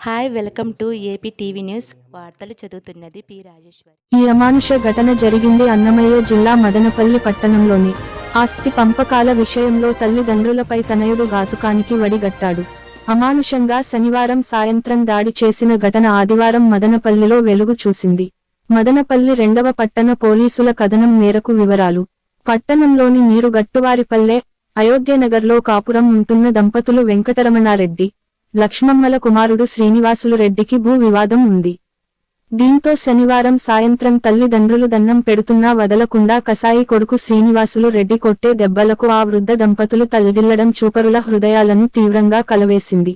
Hi welcome to AP TV news వార్తలు చదువుతున్నది P Rajeshwari. ఈ అమానుష ఘటన జరిగింది అన్నమయ్య జిల్లా మదనపల్లి పట్టణంలోని. ఆస్తి పంపకాల విషయంలో తల్లిదండ్రులపై తనయుడు ఘాతుకానికి వడిగట్టాడు. అమానుషంగా శనివారం సాయంత్రం దాడి చేసిన ఘటన ఆదివారం మదనపల్లిలో వెలుగు చూసింది. మదనపల్లి రెండవ పట్టణ పోలీసుల కథనం మేరకు వివరాలు. పట్టణంలోని నీరుగట్టువారిపల్లె అయోధ్యనగర్లో కాపురం ఉంటున్న దంపతులు వెంకటరమణారెడ్డి లక్ష్మమ్మల కుమారుడు శ్రీనివాసులు రెడ్డికి భూ వివాదం ఉంది. దీంతో శనివారం సాయంత్రం తల్లిదండ్రులు దన్నం పెడుతున్నా వదలకుండా కసాయి కొడుకు శ్రీనివాసులు రెడ్డి కొట్టే దెబ్బలకు ఆ వృద్ధ దంపతులు తల్లడిల్లడం చూపరుల హృదయాలను తీవ్రంగా కలవేసింది.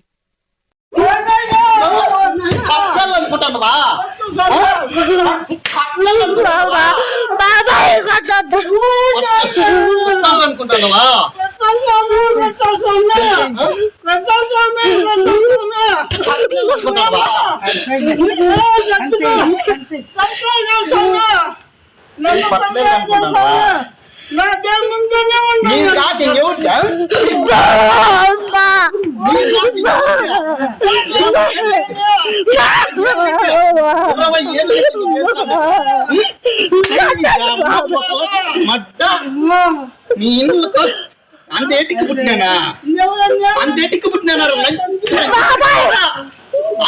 ನೀನ್ ಯಾಕೆ ಯೋಚನೆ ಮಟ್ಟ ನೀನು ఇరవై ఏళ్ళు మడ్డ నీ ఇల్లు అంత ఏటికి పుట్టినానా అంత ఏటికి పుట్టినానా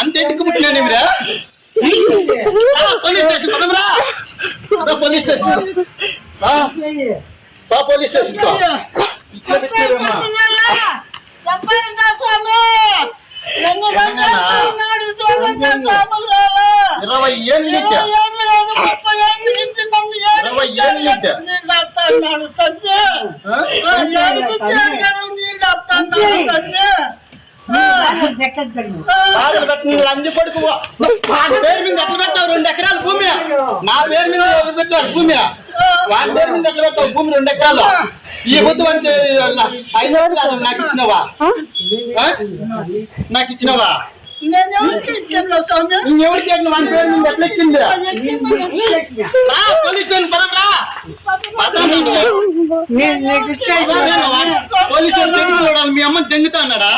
అంత ఏటికి పుట్టినానేమిరా పోలీస్ స్టేషన్ పదమరా అదా పోలీస్ స్టేషన్ రా. రా పోలీస్ స్టేషన్ రా. ఇట్లా పెట్టారమ్మా. ఇరవై ఏళ్ళు నుంచి ఇరవై ఏళ్ళు నుంచి బాధలు పెట్టిన లంజ కొడుకు వాడి పేరు మీద ఎట్లా పెట్టావు? రెండు ఎకరాల భూమి. నా పేరు మీద ఎట్లా పెట్టారు భూమి? వాడి పేరు మీద ఎట్లా పెట్టావు భూమి రెండు ఎకరాలు? ఈ బుద్ధి అంటే ఐదు ఎకరాలు నాకు ఇచ్చినవా? నాకు ఇచ్చినవా? ఇచ్చిన వాడి పేరు మీద ఎట్లా ఎక్కింది పోలీస్ స్టేషన్ పదం పోలీస్ చూడాలి మీ అమ్మని దెంగుతా అన్నాడా?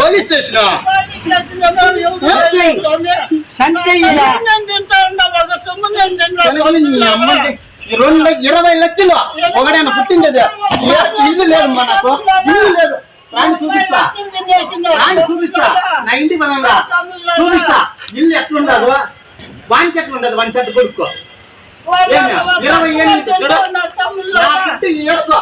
Police station? రెండు ఇరవై లక్షలు. ఒకడైనా పుట్టిండేది? ఇల్లు లేదు మనకు ఇల్లు లేదు. రాని చూపిస్తా. రాని చూపిస్తా. నా ఇంటికి పదంగా చూపిస్తా. ఇల్లు ఎట్లుండదు వానికి ఎట్లుండదు వాని పెద్ద కొడుకు? ఇరవై ఏళ్ళు చూడు. నా పుట్టి ఈ ఏడుకో.